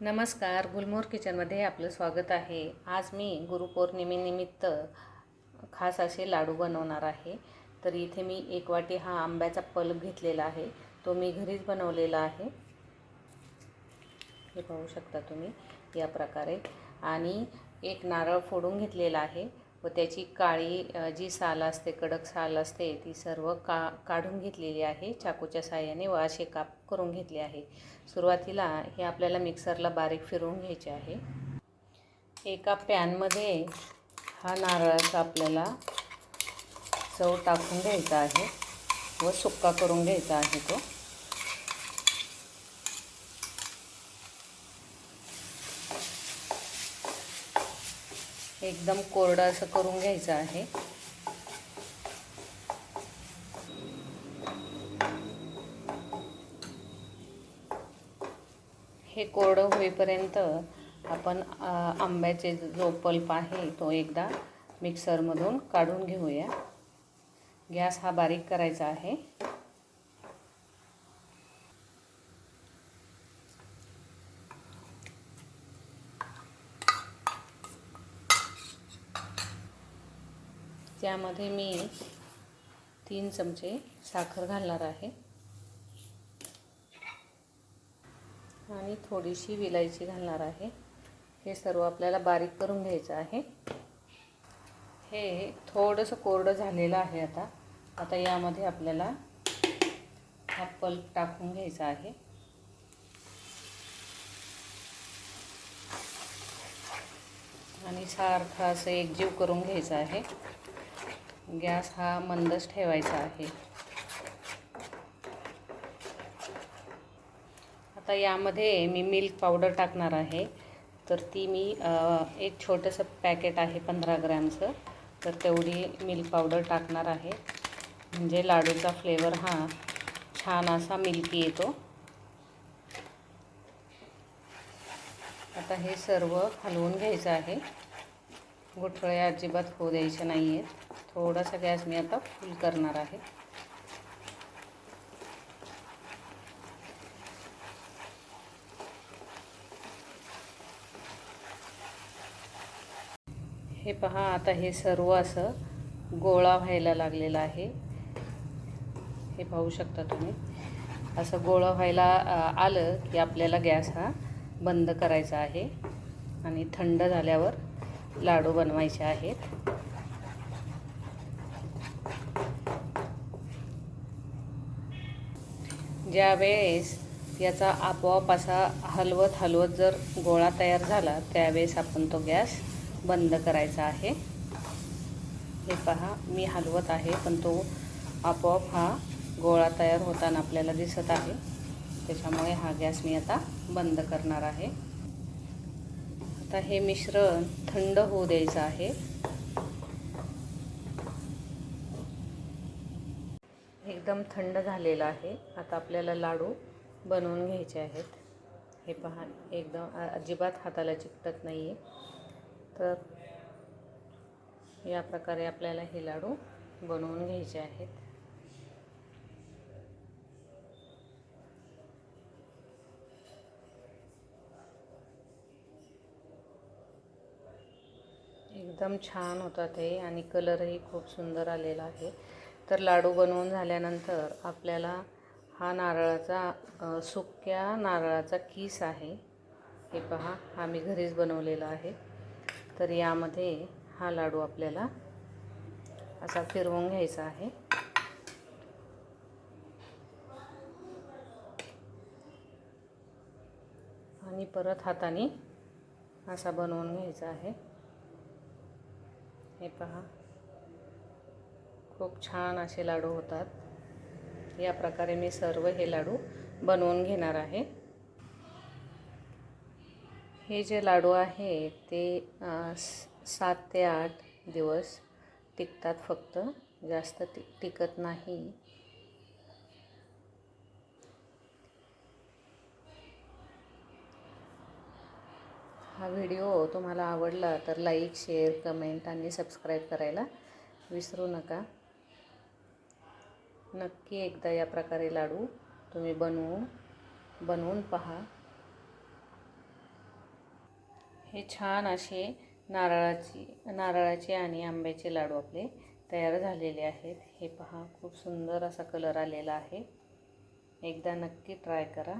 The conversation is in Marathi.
नमस्कार गुलमोर किचनमध्ये आपलं स्वागत आहे. आज मी गुरुपौर्णिमेनिमित्त खास असे लाडू बनवणार आहे. तर इथे मी एक वाटी हा आंब्याचा पल्प घेतलेला आहे. तो मी घरीच बनवलेला आहे. हे पाहू शकता तुम्ही या प्रकारे. आणि एक नारळ फोडून घेतलेला आहे. व त्याची काळी जी साल असते कडक साल असते ती सर्व का काढून घेतलेली आहे. चाकूच्या साहाय्याने व असे काप करून घेतले आहे. सुरुवातीला हे आपल्याला मिक्सरला बारीक फिरवून घ्यायचे आहे. एका पॅनमध्ये हा नारळाचा आपल्याला चव टाकून घ्यायचा आहे व सुक्का करून घ्यायचा आहे तो. एकदम कोरडं असं करून घ्यायचं आहे. हे कोरडं होईपर्यंत आपण आंब्याचे जो पल्प आहे तो एकदा मिक्सरमधून काढून घेऊया. गॅस हा बारीक करायचा आहे. त्यामध्ये मी तीन चमचे साखर घालणार आहे. आणि थोडीशी विलायची घालणार आहे. हे सर्व आपल्याला बारीक करून घ्यायचं आहे. हे थोडंसं कोरडं झालेलं आहे आता. आता यामध्ये आपल्याला हा पल्प टाकून घ्यायचा आहे. आणि सारखा असं एकजीव करून घ्यायचं आहे. गॅस हा मंदच ठेवायचा आहे. आता यामध्ये मी मिल्क पावडर टाकणार आहे. तर ती मी एक छोटंसं पॅकेट आहे पंधरा ग्रॅमचं. तर तेवढी मिल्क पावडर टाकणार आहे. म्हणजे लाडूचा फ्लेवर हा छान असा मिल्की येतो. आता हे सर्व हलवून घ्यायचं आहे. गुठळ्या अजिबात होऊ द्यायचे नाही आहेत थोडासा गॅस मी आता फुल करणार आहे. हे पहा आता हे सर्व असं गोळा व्हायला लागलेलं आहे. हे पाहू शकता तुम्ही. असं गोळा व्हायला आलं की आपल्याला गॅस हा बंद करायचा आहे आणि थंड झाल्यावर लाडू बनवायचे आहेत. ज्या वेळेस याचा आपोआप असा हलवत हलवत जर गोळा तयार झाला त्यावेळेस आपण तो गॅस बंद करायचा आहे. हे पहा मी हलवत आहे पण तो आपोआप हा गोळा तयार होताना आपल्याला दिसत आहे. त्याच्यामुळे हा गॅस मी आता बंद करणार आहे. आता हे मिश्रण थंड होऊ द्यायचं आहे. एकदम थंड झालेलं आहे. आता आपल्याला लाडू बनवून घ्यायचे आहेत. हे पहा एकदम अजिबात हाताला चिकटत नाही आहे तर या प्रकारे आपल्याला हे लाडू बनवून घ्यायचे आहेत. एकदम छान होतात हे आणि कलरही खूप सुंदर आलेला आहे. तर लाडू बनवून झाल्यानंतर आपल्याला हा नारळाचा सुक्या नारळाचा किस आहे. हे पहा हा मी घरीच बनवलेला आहे. तर यामध्ये हा लाडू आपल्याला असा फिरवून घ्यायचा आहे. आणि परत हाताने असा बनवून घ्यायचा आहे. हे पहा. खूप छान असे लाडू होतात. या प्रकारे मी सर्व हे लाडू बनवून घेणार आहे. हे जे लाडू आहे ते सात ते आठ दिवस टिकतात फक्त. जास्त टिक टिकत नाही. हा व्हिडिओ तुम्हाला आवडला तर लाईक शेअर कमेंट आणि सबस्क्राईब करायला विसरू नका. नक्की एकदा या प्रकारे लाडू तुम्ही बनवून बनवून पहा. हे छान असे नारळाची नारळाचे आणि आंब्याचे लाडू आपले तयार झालेले आहेत. हे पहा खूप सुंदर असा कलर आलेला आहे. एकदा नक्की ट्राय करा.